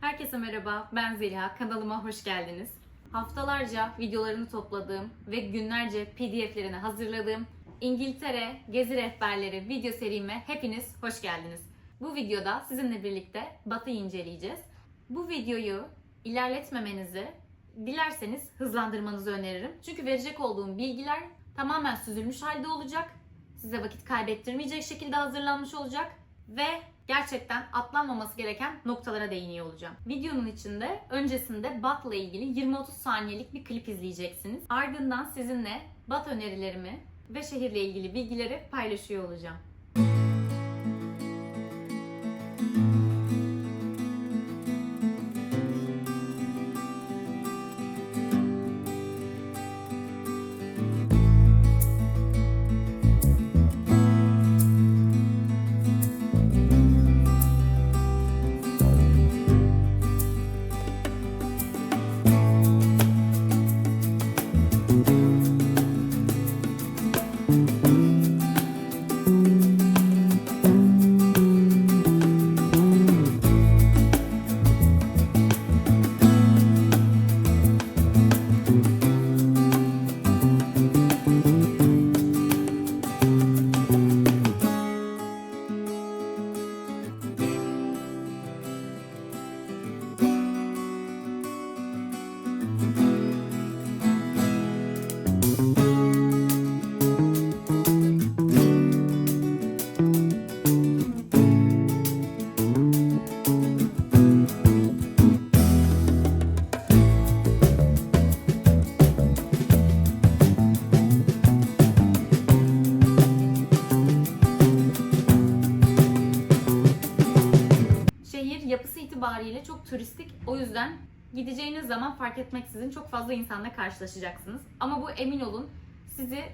Herkese merhaba, ben Zeliha. Kanalıma hoş geldiniz. Haftalarca videolarını topladığım ve günlerce pdf'lerini hazırladığım İngiltere Gezi Rehberleri video serime hepiniz hoş geldiniz. Bu videoda sizinle birlikte Batı'yı inceleyeceğiz. Bu videoyu ilerletmemenizi, dilerseniz hızlandırmanızı öneririm. Çünkü verecek olduğum bilgiler tamamen süzülmüş halde olacak. Size vakit kaybettirmeyecek şekilde hazırlanmış olacak ve gerçekten atlanmaması gereken noktalara değiniyor olacağım. Videonun içinde öncesinde Bat'la ilgili 20-30 saniyelik bir klip izleyeceksiniz. Ardından sizinle Bat önerilerimi ve şehirle ilgili bilgileri paylaşıyor olacağım. İtibariyle çok turistik. O yüzden gideceğiniz zaman fark etmeksizin çok fazla insanla karşılaşacaksınız. Ama bu emin olun sizi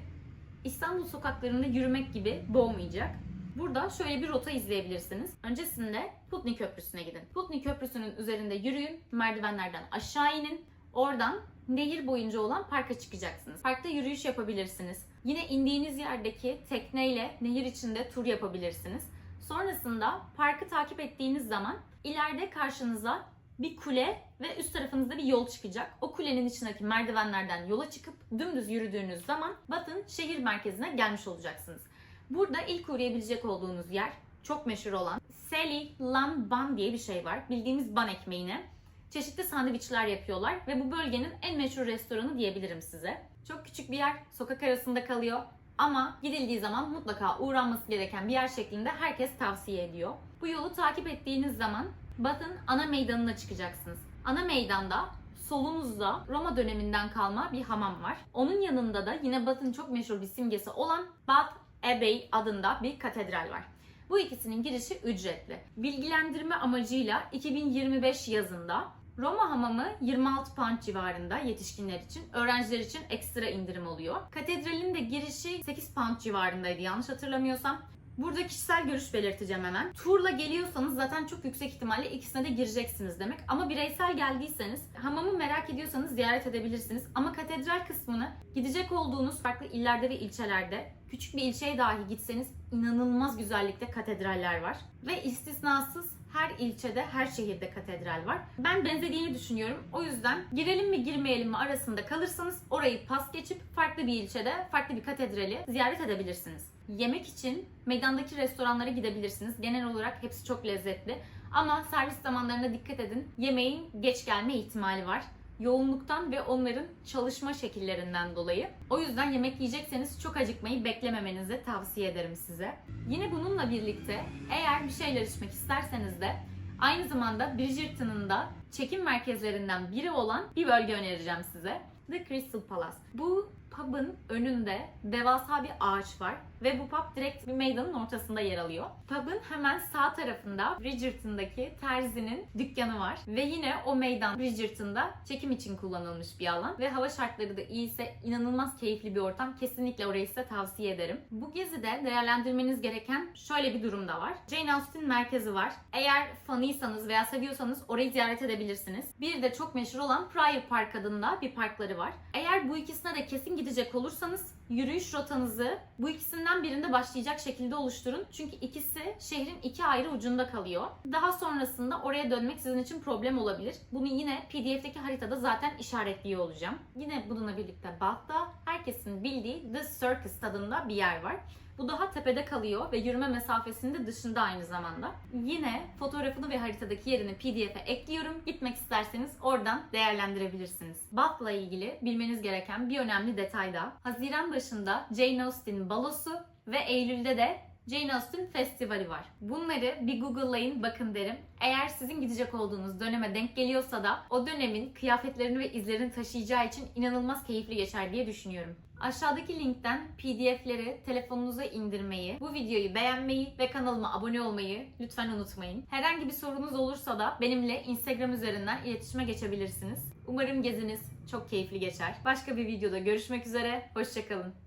İstanbul sokaklarında yürümek gibi boğmayacak. Burada şöyle bir rota izleyebilirsiniz. Öncesinde Putney Köprüsü'ne gidin. Putney Köprüsü'nün üzerinde yürüyün, merdivenlerden aşağı inin. Oradan nehir boyunca olan parka çıkacaksınız. Parkta yürüyüş yapabilirsiniz. Yine indiğiniz yerdeki tekneyle nehir içinde tur yapabilirsiniz. Sonrasında parkı takip ettiğiniz zaman ileride karşınıza bir kule ve üst tarafınızda bir yol çıkacak. O kulenin içindeki merdivenlerden yola çıkıp dümdüz yürüdüğünüz zaman Batın şehir merkezine gelmiş olacaksınız. Burada ilk uğrayabilecek olduğunuz yer çok meşhur olan Sally Lam Bun diye bir şey var. Bildiğimiz ban ekmeğine çeşitli sandviçler yapıyorlar ve bu bölgenin en meşhur restoranı diyebilirim size. Çok küçük bir yer, sokak arasında kalıyor ama gidildiği zaman mutlaka uğranması gereken bir yer şeklinde herkes tavsiye ediyor. Bu yolu takip ettiğiniz zaman Batın ana meydanına çıkacaksınız. Ana meydanda solunuzda Roma döneminden kalma bir hamam var. Onun yanında da yine Batın çok meşhur bir simgesi olan Bath Abbey adında bir katedral var. Bu ikisinin girişi ücretli. Bilgilendirme amacıyla 2025 yazında Roma hamamı 26 pound civarında yetişkinler için. Öğrenciler için ekstra indirim oluyor. Katedralin de girişi 8 pound civarındaydı yanlış hatırlamıyorsam. Burada kişisel görüş belirteceğim hemen. Turla geliyorsanız zaten çok yüksek ihtimalle ikisine de gireceksiniz demek. Ama bireysel geldiyseniz hamamı merak ediyorsanız ziyaret edebilirsiniz. Ama katedral kısmını gidecek olduğunuz farklı illerde ve ilçelerde küçük bir ilçeye dahi gitseniz inanılmaz güzellikte katedraller var. Ve istisnasız her ilçede, her şehirde katedral var. Ben benzediğini düşünüyorum. O yüzden girelim mi girmeyelim mi arasında kalırsanız orayı pas geçip farklı bir ilçede, farklı bir katedrali ziyaret edebilirsiniz. Yemek için meydandaki restoranlara gidebilirsiniz. Genel olarak hepsi çok lezzetli. Ama servis zamanlarına dikkat edin. Yemeğin geç gelme ihtimali var yoğunluktan ve onların çalışma şekillerinden dolayı. O yüzden yemek yiyecekseniz çok acıkmayı beklememenizi tavsiye ederim size. Yine bununla birlikte eğer bir şeyler içmek isterseniz de aynı zamanda Bridgerton'ın da çekim merkezlerinden biri olan bir bölge önereceğim size. The Crystal Palace. Bu pub'ın önünde devasa bir ağaç var ve bu pub direkt bir meydanın ortasında yer alıyor. Pub'ın hemen sağ tarafında Bridgerton'daki terzinin dükkanı var ve yine o meydan Bridgerton'da çekim için kullanılmış bir alan ve hava şartları da iyiyse inanılmaz keyifli bir ortam. Kesinlikle orayı size tavsiye ederim. Bu gezide değerlendirmeniz gereken şöyle bir durum da var. Jane Austen merkezi var. Eğer fanıysanız veya seviyorsanız orayı ziyaret edebilirsiniz. Bir de çok meşhur olan Prior Park adında bir parkları var. Eğer bu ikisine de kesin gidecek olursanız yürüyüş rotanızı bu ikisinden birinde başlayacak şekilde oluşturun. Çünkü ikisi şehrin iki ayrı ucunda kalıyor. Daha sonrasında oraya dönmek sizin için problem olabilir. Bunu yine PDF'deki haritada zaten işaretliyor olacağım. Yine bununla birlikte Bath'ta herkesin bildiği The Circus tadında bir yer var. Bu daha tepede kalıyor ve yürüme mesafesinde dışında aynı zamanda. Yine fotoğrafını ve haritadaki yerini PDF'e ekliyorum. Gitmek isterseniz oradan değerlendirebilirsiniz. Bath'la ilgili bilmeniz gereken bir önemli detay da Haziran başında Jane Austen balosu ve Eylül'de de Jane Austen Festivali var. Bunları bir Google'layın bakın derim. Eğer sizin gidecek olduğunuz döneme denk geliyorsa da o dönemin kıyafetlerini ve izlerini taşıyacağı için inanılmaz keyifli geçer diye düşünüyorum. Aşağıdaki linkten PDF'leri telefonunuza indirmeyi, bu videoyu beğenmeyi ve kanalıma abone olmayı lütfen unutmayın. Herhangi bir sorunuz olursa da benimle Instagram üzerinden iletişime geçebilirsiniz. Umarım geziniz çok keyifli geçer. Başka bir videoda görüşmek üzere, hoşçakalın.